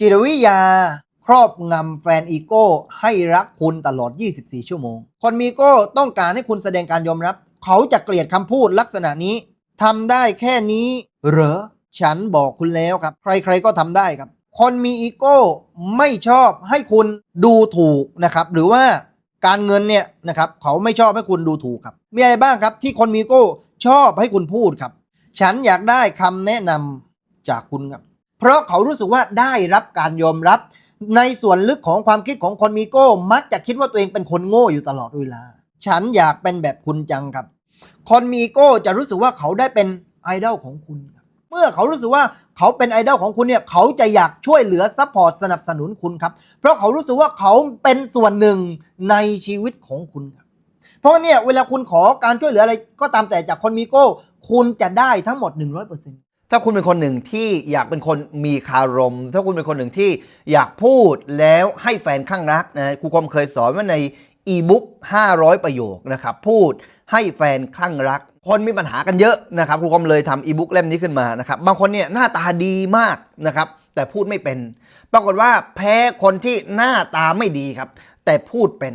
จิตวิทยาครอบงำแฟนอีโก้ ให้รักคุณตลอด 24 ชั่วโมง คนมีโก้ต้องการให้คุณแสดงการยอมรับ เขาจะเกลียดคำพูดลักษณะนี้ทำได้แค่นี้ เหรอ ฉันบอกคุณแล้วครับ ใครๆก็ทำได้ครับ คนมีอีโก้ไม่ชอบให้คุณดูถูกนะครับ หรือว่าการเงินเนี่ยนะครับเขาไม่ชอบให้คุณดูถูกครับ มีอะไรบ้างครับ ที่คนมีอีโก้ชอบให้คุณพูดครับ ฉันอยากได้คำแนะนำจากคุณครับ เพราะเขารู้สึกว่าได้รับการยอมรับ ในส่วนลึกของความคิดของคนมีโก้มักจะคิดว่าตัวเองเป็นคนโง่อยู่ตลอดเวลา ฉันอยากเป็นแบบคุณจังครับ คนมีโก้จะรู้สึกว่าเขาได้เป็นไอดอลของคุณ เมื่อเขารู้สึกว่าเขาเป็นไอดอลของคุณเนี่ยเขาจะอยากช่วยเหลือซัพพอร์ตสนับสนุนคุณครับ เพราะเขารู้สึกว่าเขาเป็นส่วนหนึ่งในชีวิตของคุณครับเพราะเนี่ยเวลาคุณขอการช่วยเหลืออะไรก็ตามแต่จากคนมีอีโก้ คุณจะได้ทั้งหมด 100% ถ้าคุณเป็นคนหนึ่งที่อยากเป็นคนมีคารม ถ้าคุณเป็นคนหนึ่งที่อยากพูดแล้วให้แฟนข้างรักนะครูคมเคยสอนว่าในอีบุ๊ก500 ประโยคนะครับ พูดให้แฟนข้างรัก คนมีปัญหากันเยอะนะครับครูคมเลยทำอีบุ๊กเล่มนี้ขึ้นมานะครับ บางคนเนี่ยหน้าตาดีมากนะครับ แต่พูดไม่เป็น ปรากฏว่าแพ้คนที่หน้าตาไม่ดีครับ แต่พูดเป็น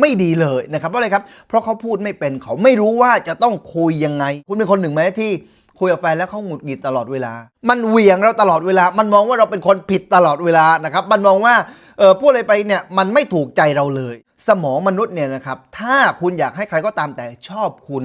ไม่ดีเลยนะครับเพราะอะไรครับ เพราะเขาพูดไม่เป็นเขาไม่รู้ว่าจะต้องคุยยังไง คุณเป็นคนหนึ่งไหมที่คุยกับแฟนแล้วเขาหงุดหงิดตลอดเวลา มันเหวี่ยงเราตลอดเวลา มันมองว่าเราเป็นคนผิดตลอดเวลานะครับ มันมองว่าเออพูดอะไรไปเนี่ยมันไม่ถูกใจเราเลย สมองมนุษย์เนี่ยนะครับ ถ้าคุณอยากให้ใครก็ตามแต่ชอบคุณ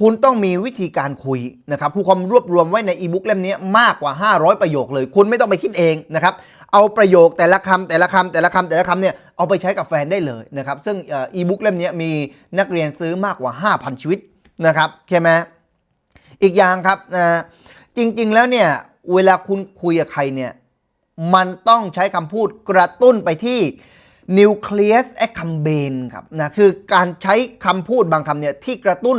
คุณต้องมีวิธีการคุยนะครับครูคอมรวบรวมไว้ในอีบุ๊กเล่มนี้มากกว่า 500 ประโยคเลย คุณไม่ต้องไปคิดเองนะครับเอาประโยคแต่ละคำแต่ละคำแต่ละคำแต่ละคำเนี่ยเอาไปใช้กับแฟนได้เลยนะครับซึ่งอีบุ๊กเล่มนี้มีนักเรียนซื้อมากกว่า 5,000 ชีวิตนะครับใช่ไหมอีกอย่างครับนะจริงๆแล้วเนี่ยเวลาคุณคุยกับใครเนี่ยมันต้องใช้คำพูดกระตุ้นไปที่ nucleus accumbens ครับนะคือการใช้คำพูดบางคำเนี่ยที่กระตุ้น